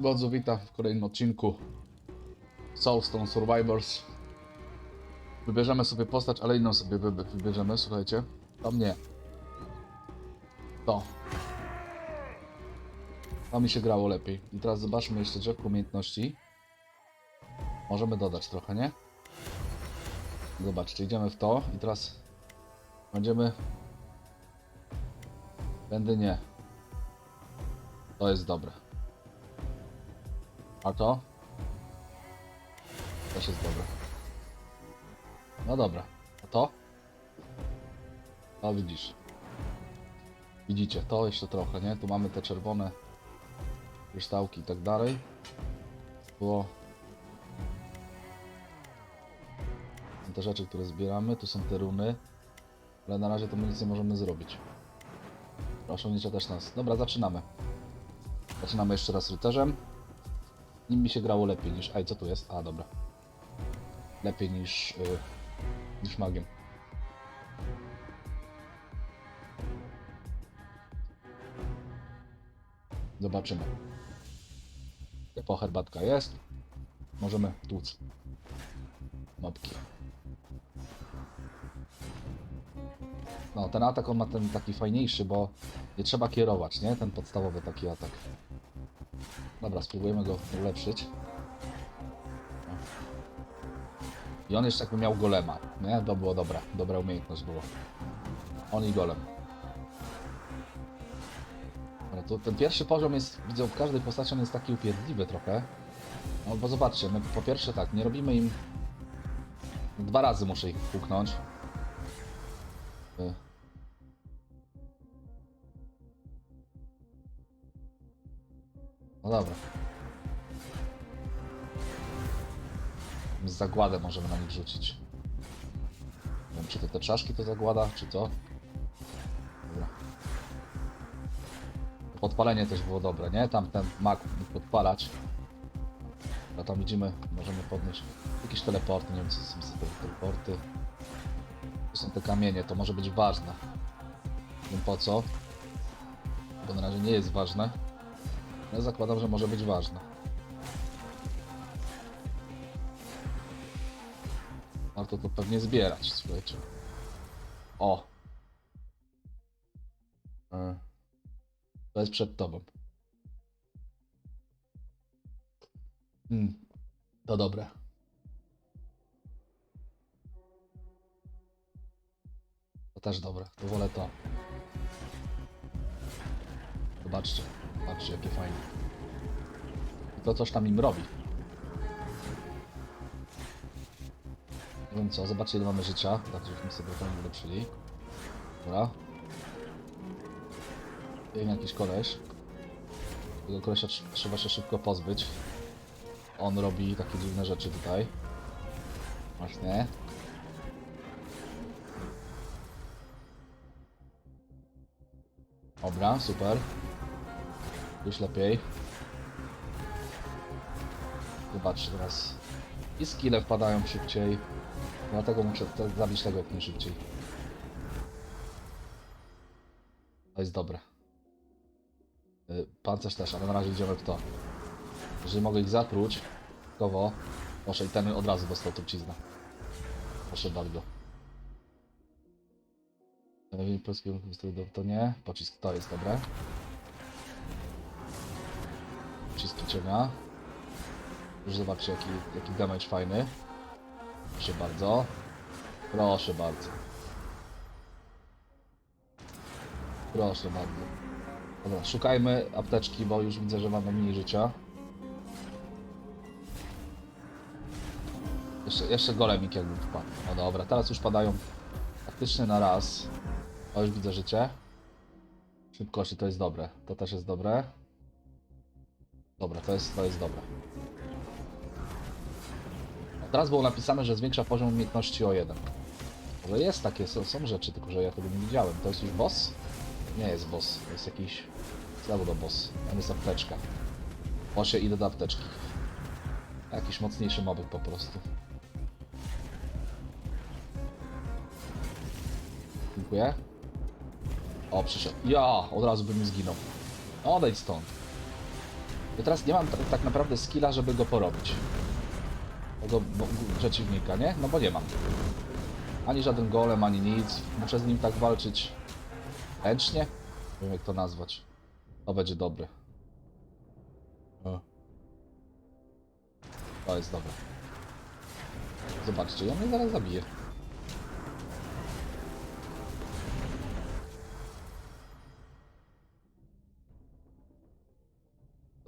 Bardzo witam w kolejnym odcinku Soulstone Survivors. Wybierzemy sobie postać, ale inną sobie wybierzemy, słuchajcie. To mnie. To. To mi się grało lepiej. I teraz zobaczmy jeszcze drzewko umiejętności. Możemy dodać trochę, nie? Zobaczcie, idziemy w to i teraz będziemy... Będę nie. To jest dobre. A to? Też jest dobre. No dobra. A to? No widzisz. Widzicie, to jeszcze trochę, nie? Tu mamy te czerwone kryształki i tak dalej. Było... Są te rzeczy, które zbieramy, tu są te runy. Ale na razie to my nic nie możemy zrobić. Nie też nas. Dobra, zaczynamy. Zaczynamy jeszcze raz rycerzem. Nim mi się grało lepiej niż... Aj, co tu jest? A, dobra. Lepiej niż... Yy, niż magiem. Zobaczymy. Po herbatka jest. Możemy tłuc. Mopki. No, ten atak on ma ten taki fajniejszy, bo nie trzeba kierować, nie? Ten podstawowy taki atak. Dobra, spróbujemy go ulepszyć. I on jeszcze jakby miał golema, nie? To było dobre, dobra umiejętność było. On i golem. Ale to, ten pierwszy poziom jest, widzę, w każdej postaci on jest taki upierdliwy trochę. No bo zobaczcie, my po pierwsze tak, nie robimy im... Dwa razy muszę ich puknąć. Y. No dobra. Z zagładę możemy na nich rzucić. Nie wiem, czy to te czaszki to zagłada, czy co? Dobra. Podpalenie też było dobre, nie? Tam ten mak podpalać. A tam widzimy, możemy podnieść jakieś teleporty, nie wiem co są te teleporty. To są te kamienie, to może być ważne. Nie wiem po co. Bo na razie nie jest ważne. Ale zakładam, że może być ważne. Warto to pewnie zbierać, słuchajcie. O! E. To jest przed tobą. Hmm. To dobre. To też dobre. To wolę to. Zobaczcie. Patrzcie, jakie fajne. I to coś tam im robi. Nie wiem co, zobaczcie ile mamy życia. Tak, żeśmy sobie to ulepszyli. Dobra. Wiem jakiś koleś. Tego kolesia tr- trzeba się szybko pozbyć. On robi takie dziwne rzeczy tutaj. Właśnie. Dobra, super. Już lepiej. Zobaczcie teraz. I skille wpadają szybciej. Dlatego muszę te, zabić tego jak najszybciej. To jest dobre. Y, Pancerz też, ale na razie idziemy w to. Jeżeli mogę ich zatruć, kowo, proszę i ten od razu dostał truciznę. Proszę bardzo. Polskiego to nie. Pocisk to jest dobre. Pociski cienia. Już zobaczcie jaki, jaki damage fajny. Proszę bardzo. Proszę bardzo. Proszę bardzo. Dobra, szukajmy apteczki, bo już widzę, że mamy mniej życia. Jeszcze, jeszcze golemik jakby wpadł. No dobra, teraz już padają faktycznie na raz. O, już widzę życie. Szybkości to jest dobre. To też jest dobre. Dobra, to jest, to jest dobre. A teraz było napisane, że zwiększa poziom umiejętności o 1. Może jest takie, są, są rzeczy, tylko że ja tego nie widziałem. To jest już boss? Nie jest boss, to jest jakiś pseudo boss. Tam jest apteczka. Osie idę do apteczki. Jakiś mocniejszy mobyk po prostu. Dziękuję. O, przyszedł. Ja, od razu bym zginął. Odejdź stąd. Ja teraz nie mam t- tak naprawdę skilla, żeby go porobić. Tego bo- przeciwnika, nie? No bo nie mam. Ani żaden golem, ani nic. Muszę z nim tak walczyć ręcznie. Nie wiem jak to nazwać. To będzie dobre. To jest dobre. Zobaczcie, on mnie zaraz zabije.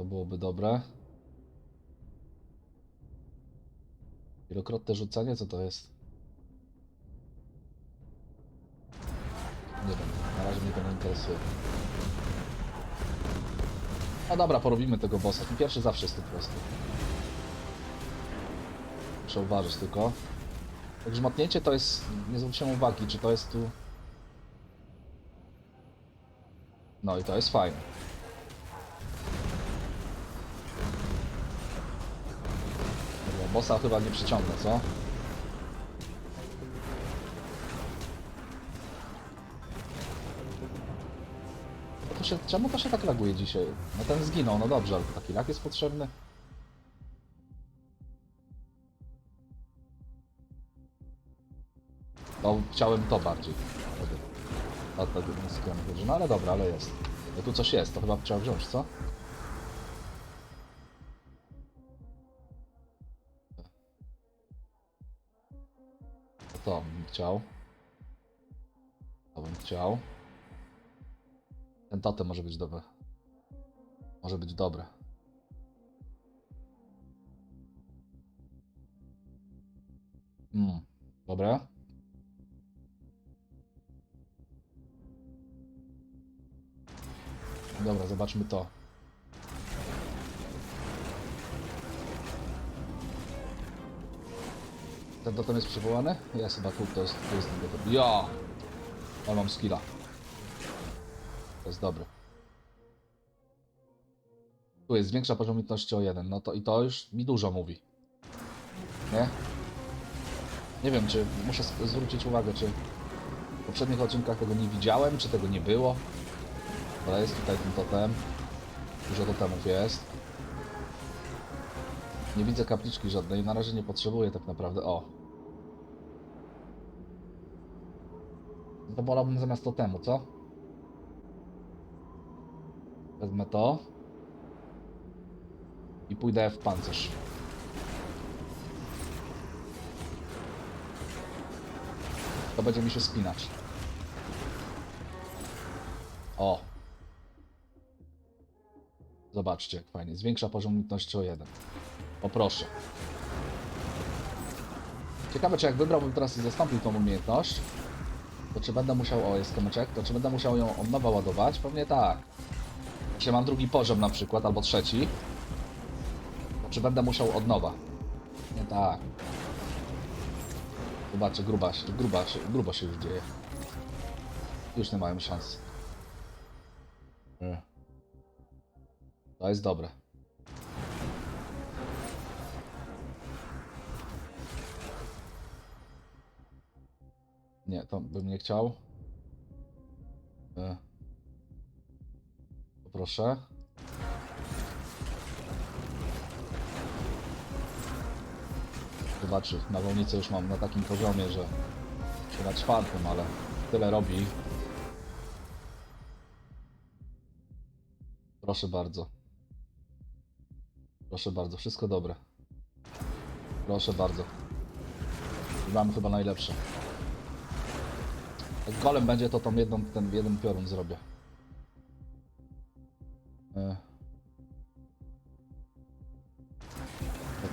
To byłoby dobre. Wielokrotne rzucanie, co to jest? Nie wiem, na razie mnie to nie interesuje. No dobra, porobimy tego bossa. Ten pierwszy zawsze jest tu prosty. Muszę uważać tylko. Tak grzmotnięcie to jest... Nie zwróciłem uwagi, czy to jest tu... No i to jest fajne. Bossa chyba nie przyciągnę, co? No to się, czemu to się tak laguje dzisiaj? No ten zginął, no dobrze, ale taki lag jest potrzebny. No, chciałem to bardziej. No ale dobra, ale jest. No tu coś jest, to chyba trzeba wziąć, co? To bym chciał. To bym chciał. Ten totem może być dobry. Może być dobre. Mm, dobra. Dobra, zobaczmy to. Ten totem jest przywołany? Jest chyba tu, to jest, to jest ten totem. Ja! Ale mam skilla. To jest dobry. Tu jest zwiększa poziom umiejętności o jeden. No to i to już mi dużo mówi. Nie? Nie wiem, czy muszę zwrócić uwagę, czy w poprzednich odcinkach tego nie widziałem, czy tego nie było. Ale jest tutaj ten totem. Dużo totemów jest. Nie widzę kapliczki żadnej, na razie nie potrzebuję tak naprawdę. O! To wolałbym zamiast totemu, co? Wezmę to. I pójdę w pancerz. To będzie mi się spinać. O! Zobaczcie, jak fajnie. Zwiększa poziom umiejętności o jeden. Poproszę. Ciekawe, czy jak wybrałbym teraz i zastąpił tą umiejętność, to czy będę musiał, o jest kamyczek, to czy będę musiał ją od nowa ładować? Pewnie tak. Jeśli mam drugi poziom na przykład, albo trzeci, to czy będę musiał od nowa? Nie tak. Zobaczcie, gruba gruba grubo się już dzieje. Już nie mają szans. Nie. To jest dobre. Nie, to bym nie chciał. E. Poproszę. Zobaczy, nawolnicę już mam na takim poziomie, że chyba czwartym, ale tyle robi. Proszę bardzo. Proszę bardzo, wszystko dobre. Proszę bardzo. I Mam chyba najlepsze. Jak golem będzie, to tą jedną, ten jeden piorun zrobię. E.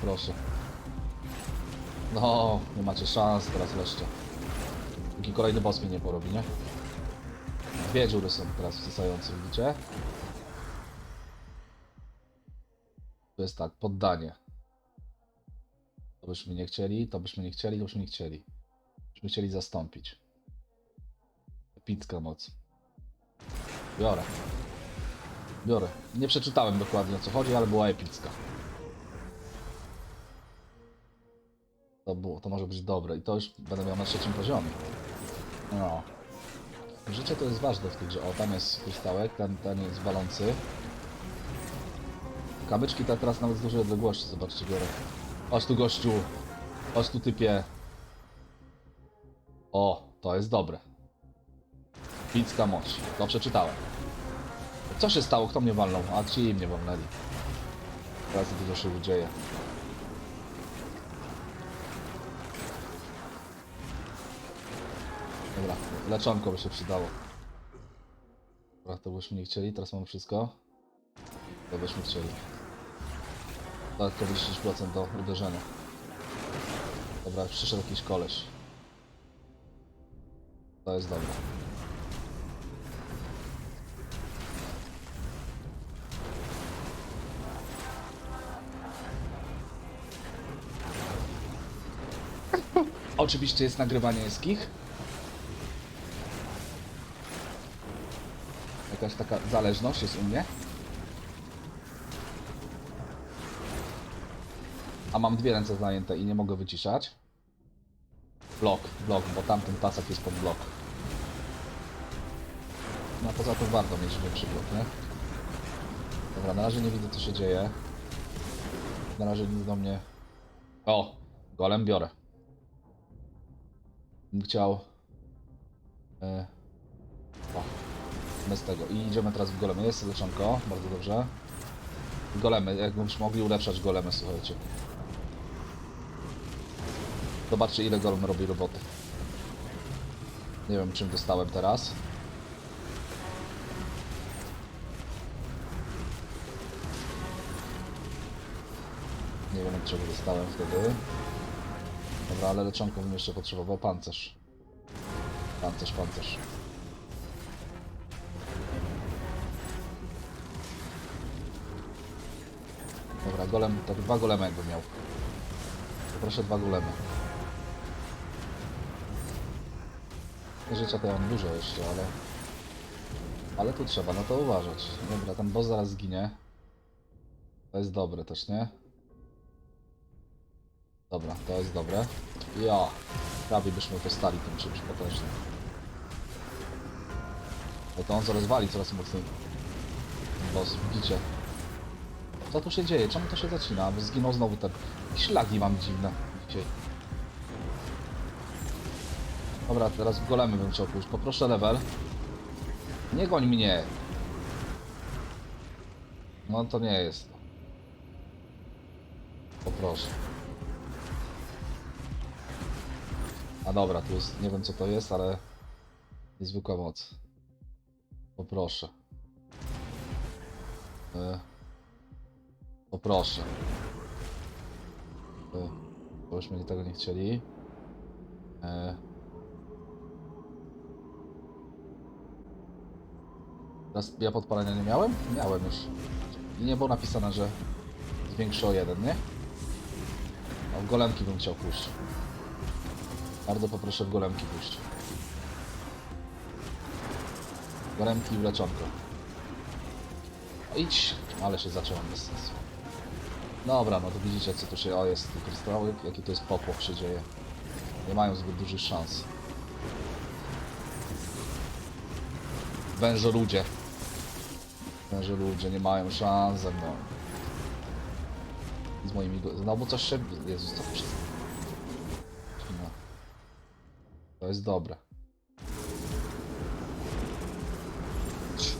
Proszę. No, nie macie szans teraz wreszcie. Taki kolejny boss mnie nie porobi, nie? Dwie dziury są teraz wsysające, widzicie? To jest tak, poddanie. To byśmy nie chcieli, to byśmy nie chcieli, to byśmy nie chcieli. Byśmy chcieli zastąpić. Epicka moc. Biorę. Biorę. Nie przeczytałem dokładnie o co chodzi, ale była epicka. To, było, to może być dobre i to już będę miał na trzecim poziomie. No. Życie to jest ważne w tej grze. O, tam jest krystałek, ten, ten jest walący. kamyczki ja teraz nawet z dużej odległości, zobaczcie, biorę. Chodź tu gościu, chodź tu typie. O, to jest dobre. Picka moc, to przeczytałem. Co się stało? Kto mnie walnął? A ci mnie walnęli. Teraz dużo się dzieje. Dobra, leczonko by się przydało. Dobra, to byśmy nie chcieli, teraz mamy wszystko. To byśmy chcieli. Dodatkowo 10% do uderzenia. Dobra, przyszedł jakiś koleś. To jest dobre. Oczywiście jest nagrywanie eskich. Jakaś taka zależność jest u mnie. A mam dwie ręce zajęte i nie mogę wyciszać. Blok, blok, bo tamten pasek jest pod blok. No a poza tym warto mieć większy blok, nie? Dobra, na razie nie widzę co się dzieje. Na razie nic do mnie... O! Golem biorę. Bym chciał... E... O, bez tego. I idziemy teraz w golemy. Jest leczonko, bardzo dobrze. Golemy, jakbyśmy mogli ulepszać golemy, słuchajcie. Zobaczcie ile golem robi roboty. Nie wiem czym dostałem teraz. Nie wiem czego dostałem wtedy. Dobra, ale leczonką bym jeszcze potrzebował pancerz. Pancerz, pancerz. Dobra, golem, tak dwa golemy jakby miał. Poproszę dwa golemy. Życia to ja mam dużo jeszcze, ale... Ale tu trzeba na to uważać. Dobra, ten boss zaraz zginie. To jest dobre też, nie? Dobra, to jest dobre. Ja, prawie byśmy to stali tym czymś potężnym. No to on zaraz wali coraz mocniej. Boss, widzicie? Co tu się dzieje? Czemu to się zacina? Bo zginął znowu ten... Jakieś lagi mam dziwne dzisiaj. Dobra, teraz w golemy bym chciał pójść. Poproszę level. Nie goń mnie! No to nie jest. Poproszę. A dobra, tu jest, nie wiem co to jest, ale niezwykła moc. Poproszę. E, poproszę. E, bo już mnie tego nie chcieli. E, teraz ja podpalenia nie miałem? Miałem już. I nie było napisane, że zwiększy o jeden, nie? A w golemki bym chciał pójść. Bardzo poproszę w golemki pójść. Golemki i leczonko. O, Idź! Ale się zacząłem bez sensu. Dobra, no to widzicie co tu się... O, jest tu kryształy, jaki to jest popłoch się dzieje. Nie mają zbyt dużych szans. Węże ludzie. Węże ludzie nie mają szans ze mną. Z moimi... go- Znowu coś się... Jezus, co to się... No. To jest dobre.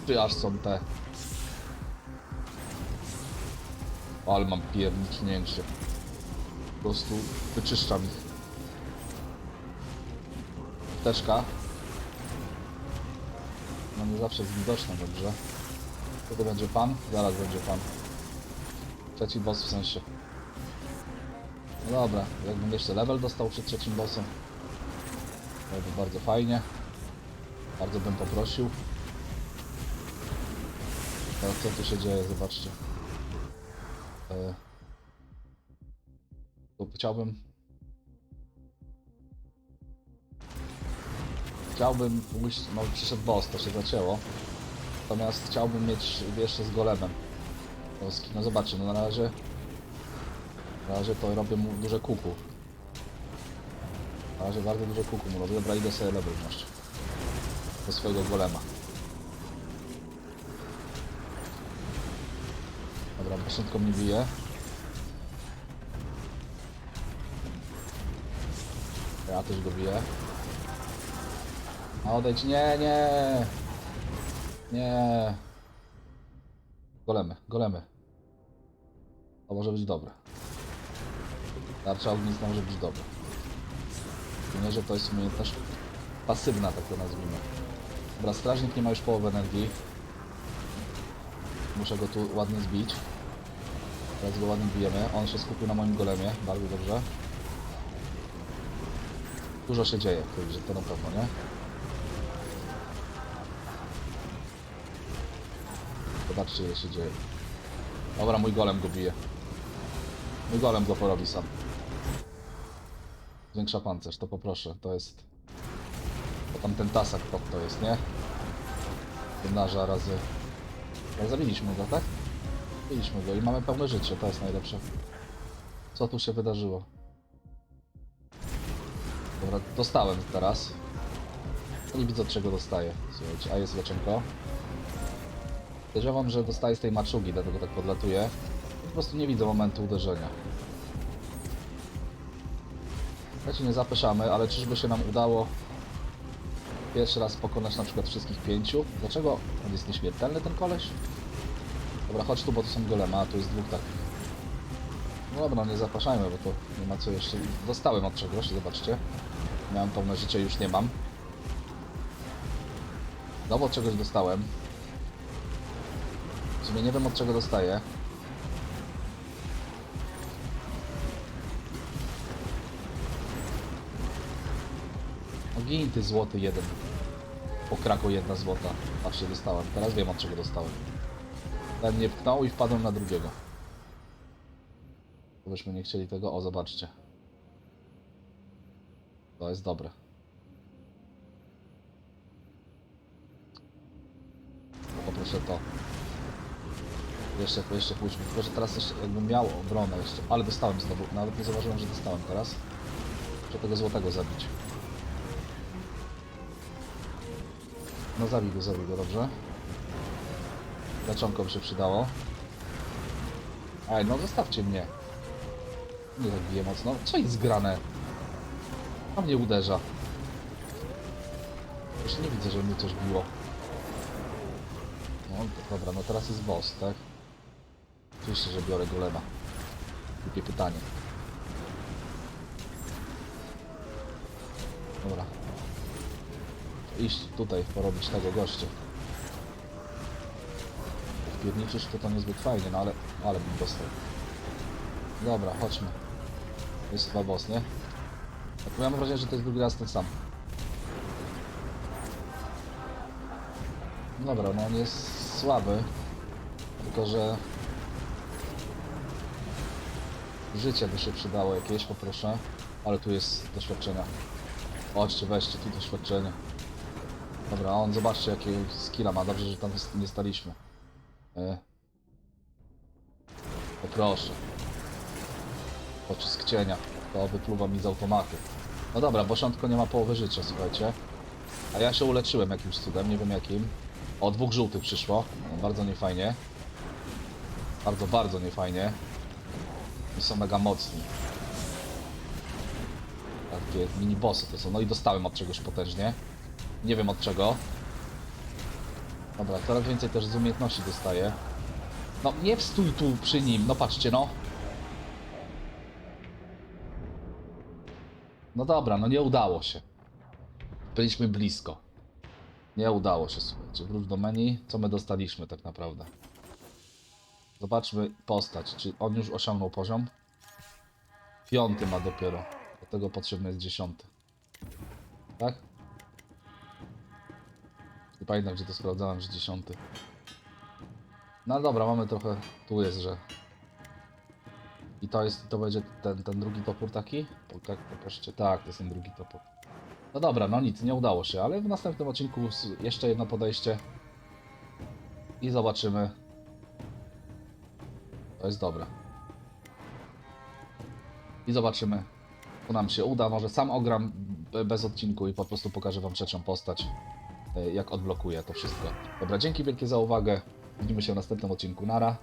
Czy aż są te... Ale mam piernicznięcie. Po prostu wyczyszczam ich. Teczka. No nie zawsze jest widoczna, dobrze. Kiedy będzie pan? Zaraz będzie pan. Trzeci boss w sensie. No dobra, jakbym jeszcze level dostał przed trzecim bossem. To by bardzo fajnie. Bardzo bym poprosił. Teraz co tu się dzieje, zobaczcie. E... To chciałbym... Chciałbym pójść, no przyszedł boss, to się zacięło. Natomiast chciałbym mieć jeszcze z golemem. No zobaczcie, no na razie... Na razie to robię mu duże kuku. Na razie bardzo duże kuku mu robię. Dobra, idę sobie level wziąć. Do swojego golema. Dobra, Szybko mnie bije. Ja też go biję. A odejdź, nie, nie! Nie! Golemy, golemy. To może być dobre. Tarcza ognista może być dobra. Nie, że to jest umiejętność pasywna, tak to nazwijmy. Dobra, strażnik nie ma już połowy energii. Muszę go tu ładnie zbić. Teraz go ładnie bijemy. On się skupił na moim golemie, bardzo dobrze. Dużo się dzieje, że to na pewno, nie? Zobaczcie, ile się dzieje. Dobra, mój golem go bije. Mój golem go porobi sam. Zwiększa pancerz, to poproszę, to jest... To tam ten tasak pod to jest, nie? Gymnarza razy... Ale zabiliśmy go, tak? Zabiliśmy go i mamy pełne życie, to jest najlepsze. Co tu się wydarzyło? Dobra, dostałem teraz. Nie widzę od czego dostaję. Słuchajcie, a jest leczonko. Podejrzewam, że dostaję z tej maczugi, dlatego tak podlatuję. Po prostu nie widzę momentu uderzenia. Słuchajcie, nie zapeszamy, ale czyżby się nam udało pierwszy raz pokonać na przykład wszystkich pięciu? Dlaczego on jest nieśmiertelny, ten koleś? Dobra, chodź tu, bo to są golema, a tu jest dwóch takich. No dobra, nie zapraszajmy, bo to nie ma co jeszcze. Dostałem od czegoś, zobaczcie. Miałem pełne życie, już nie mam. Znowu czegoś dostałem. W sumie nie wiem od czego dostaję. Gin ty złoty jeden. Po kraku jedna złota. Patrzcie, dostałem. Teraz wiem od czego dostałem. Ten mnie pchnął i wpadłem na drugiego. Gdybyśmy nie chcieli tego. O, zobaczcie. To jest dobre. Poproszę to. Jeszcze, jeszcze pójdźmy. Tylko, że teraz jeszcze jakbym miał obronę jeszcze. Ale dostałem znowu. Nawet nie zauważyłem, że dostałem teraz. Muszę tego złotego zabić. No zabij go, zabij go, dobrze. Leczonko by się przydało. Aj, no zostawcie mnie. Nie tak bije mocno. Co jest zgrane? A mnie uderza. Już nie widzę, żeby mnie coś biło. No dobra, no teraz jest boss, tak? Oczywiście, że biorę golema. Głupie pytanie. Dobra. Iść tutaj, porobić tego gościa. Wpierniczysz to to niezbyt fajnie, no ale... Ale bym dostał. Dobra, chodźmy. Jest chyba boss, nie? Tak, mam wrażenie, że to jest drugi raz ten sam. Dobra, no on jest słaby. Tylko, że... Życie by się przydało jakieś, poproszę. Ale tu jest doświadczenia. Chodźcie, weźcie tu doświadczenie. Dobra, on zobaczcie jakie skilla ma. Dobrze, że tam nie staliśmy. E. Poproszę. Pocisk cienia. To wypluwa mi z automatu. No dobra, Bosiątko nie ma połowy życia, słuchajcie. A ja się uleczyłem jakimś cudem, nie wiem jakim. O, dwóch żółtych przyszło. No, bardzo niefajnie. Bardzo, bardzo niefajnie. I są mega mocni. Takie mini bossy to są. No i dostałem od czegoś potężnie. Nie wiem od czego. Dobra, coraz więcej też z umiejętności dostaję. No nie wstój tu przy nim, no patrzcie no. No dobra, no nie udało się. Byliśmy blisko. Nie udało się, słuchajcie. Wróć do menu. Co my dostaliśmy tak naprawdę? Zobaczmy postać. Czy on już osiągnął poziom? Piąty ma dopiero. Do tego potrzebny jest dziesiąty. Tak? Pamiętam, gdzie to sprawdzałem, że dziesiąty. No dobra, mamy trochę... Tu jest, że... I to jest, to będzie ten, ten drugi topór taki? Tak, poproszę. Tak, to jest ten drugi topór. No dobra, no nic, nie udało się, ale w następnym odcinku jeszcze jedno podejście. I zobaczymy. To jest dobre. I zobaczymy. To nam się uda, może sam ogram be- bez odcinku i po prostu pokażę wam trzecią postać. E, Jak odblokuję to wszystko. Dobra, dzięki wielkie za uwagę. Widzimy się w następnym odcinku. Nara.